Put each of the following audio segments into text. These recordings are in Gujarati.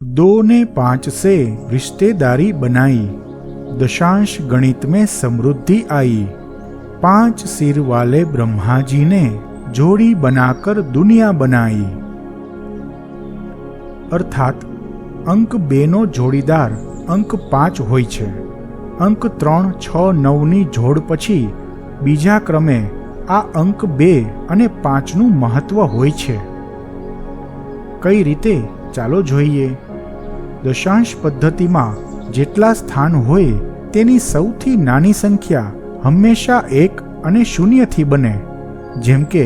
दो ने पांच से रिश्तेदारी बनाई दशांश गणित में समृद्धि आई पांच सिर वाले ब्रह्मा जी ने जोड़ी बनाकर दुनिया बनाई અર્થાત અંક બેનો જોડીદાર અંક પાંચ હોય છે અંક ત્રણ છ નવની જોડ પછી બીજા ક્રમે આ અંક બે અને પાંચનું મહત્વ હોય છે કઈ રીતે ચાલો જોઈએ દશાંશ પદ્ધતિમાં જેટલા સ્થાન હોય તેની સૌથી નાની સંખ્યા હંમેશા એક અને શૂન્યથી બને. જેમ કે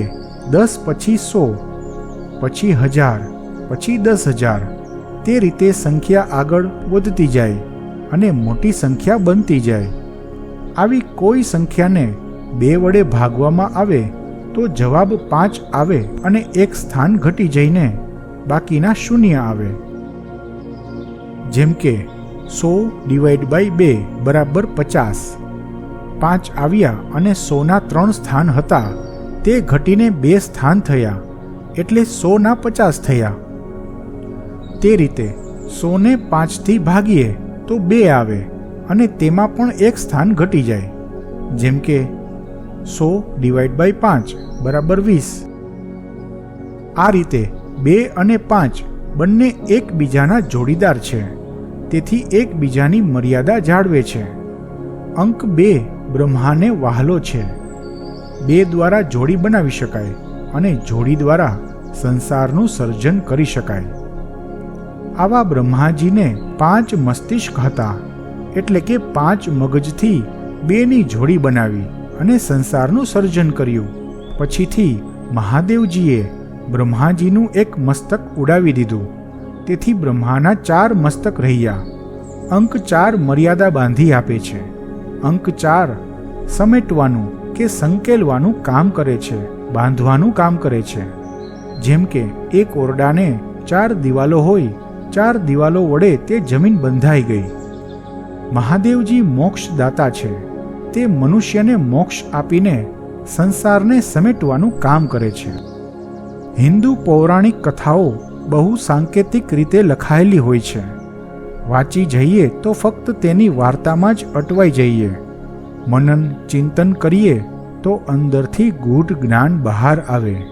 દસ પછી સો, પછી હજાર, પછી દસ હજાર. તે રીતે સંખ્યા આગળ વધતી જાય અને મોટી સંખ્યા બનતી જાય. આવી કોઈ સંખ્યાને બે વડે ભાગવામાં આવે તો જવાબ પાંચ આવે અને એક સ્થાન ઘટી જઈને બાકીના શૂન્ય આવે. જેમ કે સો ડિવાઈડ બાય બે બરાબર પચાસ. પાંચ આવ્યા અને સોના ત્રણ સ્થાન હતા. તે ઘટીને બે સ્થાન થયા, એટલે સોના પચાસ થયા. તે રીતે સોને પાંચથી ભાગીએ તો બે આવે અને તેમાં પણ એક સ્થાન ઘટી જાય. જેમ કે સો ડિવાઈડ બાય પાંચ બરાબર વીસ. આ રીતે બે અને પાંચ બંને એકબીજાના જોડીદાર છે. તેથી એકબીજાની મર્યાદા જાળવે છે. અંક બે બ્રહ્માને વહાલો છે. બે દ્વારા જોડી બનાવી શકાય અને જોડી દ્વારા સંસારનું સર્જન કરી શકાય. આવા બ્રહ્માજીને પાંચ મસ્તિષ્ક હતા, એટલે કે પાંચ મગજથી બેની જોડી બનાવી અને સંસારનું સર્જન કર્યું. પછીથી મહાદેવજીએ બ્રહ્માજીનું એક મસ્તક ઉડાવી દીધું. તેથી બ્રહ્માના ચાર મસ્તક રહ્યા. અંક ચાર મર્યાદા બાંધી આપે છે. અંક ચાર સમેટવાનું કે સંકેલવાનું કામ કરે છે, બાંધવાનું કામ કરે છે. જેમ કે એક ઓરડાને ચાર દિવાલો હોય, ચાર દિવાલો વડે તે જમીન બંધાઈ ગઈ. મહાદેવજી મોક્ષદાતા છે. તે મનુષ્યને મોક્ષ આપીને સંસારને સમેટવાનું કામ કરે છે. હિન્દુ પૌરાણિક કથાઓ બહુ સાંકેતિક રીતે લખાયેલી હોય છે. વાંચી જઈએ તો ફક્ત તેની વાર્તામાં જ અટવાઈ જઈએ. મનન ચિંતન કરીએ તો અંદરથી ગૂઢ જ્ઞાન બહાર આવે.